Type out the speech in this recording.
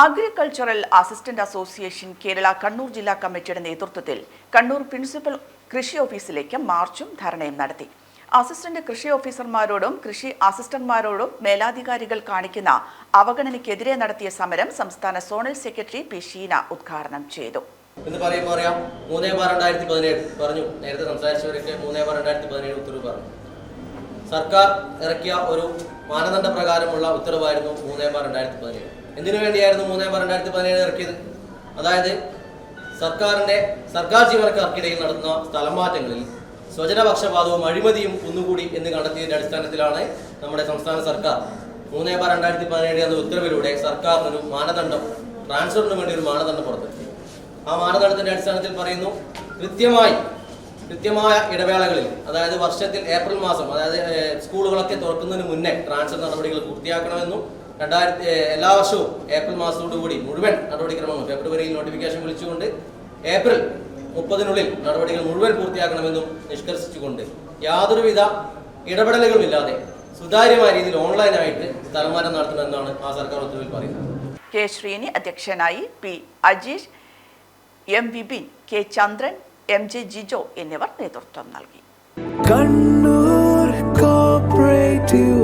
Agricultural assistant association Kerala Kannur ജില്ലാ കമ്മിറ്റിയുടെ നേതൃത്വത്തിൽ കണ്ണൂർ പ്രിൻസിപ്പൽ കൃഷി ഓഫീസിലേക്ക് മാർച്ചും ധർണയും നടത്തി. അസിസ്റ്റന്റ് കൃഷി ഓഫീസർമാരോടും കൃഷി അസിസ്റ്റന്റ്മാരോടും മേലാധികാരികൾ കാണിക്കുന്ന അവഗണനയ്ക്കെതിരെ നടത്തിയ സമരം സംസ്ഥാന സോണൽ സെക്രട്ടറി പി ഷീന ഉദ്ഘാടനം ചെയ്തു. എന്ന് പറയുമ്പോൾ അറിയാം മൂന്നേ ബാർ രണ്ടായിരത്തി പതിനേഴ്. പറഞ്ഞു നേരത്തെ സംസാരിച്ചവരൊക്കെ മൂന്നേ ബാർ രണ്ടായിരത്തി പതിനേഴ് ഉത്തരവ് പറഞ്ഞു. സർക്കാർ ഇറക്കിയ ഒരു മാനദണ്ഡ പ്രകാരമുള്ള ഉത്തരവായിരുന്നു മൂന്നേ ബാർ രണ്ടായിരത്തി പതിനേഴ്. എന്തിനു വേണ്ടിയായിരുന്നു മൂന്നേ ബാർ രണ്ടായിരത്തി പതിനേഴ് ഇറക്കിയത്? അതായത് സർക്കാരിന്റെ സർക്കാർ ജീവനക്കാർക്കിടയിൽ നടത്തുന്ന സ്ഥലം മാറ്റങ്ങളിൽ സ്വജനപക്ഷപാതവും അഴിമതിയും ഒന്നുകൂടി എന്ന് കണ്ടെത്തിയതിന്റെ അടിസ്ഥാനത്തിലാണ് നമ്മുടെ സംസ്ഥാന സർക്കാർ മൂന്നേ ബാർ രണ്ടായിരത്തി പതിനേഴ് എന്ന ഉത്തരവിലൂടെ സർക്കാരിനൊരു മാനദണ്ഡം ട്രാൻസ്ഫറിന് വേണ്ടി ഒരു മാനദണ്ഡം പുറത്തിറക്കി. ആ മാനദണ്ഡത്തിന്റെ അടിസ്ഥാനത്തിൽ പറയുന്നു കൃത്യമായി കൃത്യമായ ഇടവേളകളിൽ അതായത് വർഷത്തിൽ ഏപ്രിൽ മാസം അതായത് സ്കൂളുകളൊക്കെ തുറക്കുന്നതിന് മുന്നേ ട്രാൻസ്ഫർ നടപടികൾ പൂർത്തിയാക്കണമെന്നും രണ്ടായിരത്തി എല്ലാ വർഷവും ഏപ്രിൽ മാസത്തോടുകൂടി മുഴുവൻ നടപടിക്രമങ്ങൾ ഫെബ്രുവരിയിൽ നോട്ടിഫിക്കേഷൻ വിളിച്ചുകൊണ്ട് ഏപ്രിൽ മുപ്പതിനുള്ളിൽ നടപടികൾ മുഴുവൻ പൂർത്തിയാക്കണമെന്നും നിഷ്കർഷിച്ചുകൊണ്ട് യാതൊരുവിധ ഇടപെടലുകളുമില്ലാതെ സുതാര്യമായ രീതിയിൽ ഓൺലൈനായിട്ട് സ്ഥലമാറ്റം നടത്തണമെന്നാണ് ആ സർക്കാർ ഉത്തരവിൽ പറയുന്നത്. കെ ശ്രീനി അധ്യക്ഷനായി P Ajeesh M Vipin K Chandran M J Jijo എന്നിവർ നേതൃത്വം നൽകി. കണ്ണൂർ കോപ്പറേറ്റീവ്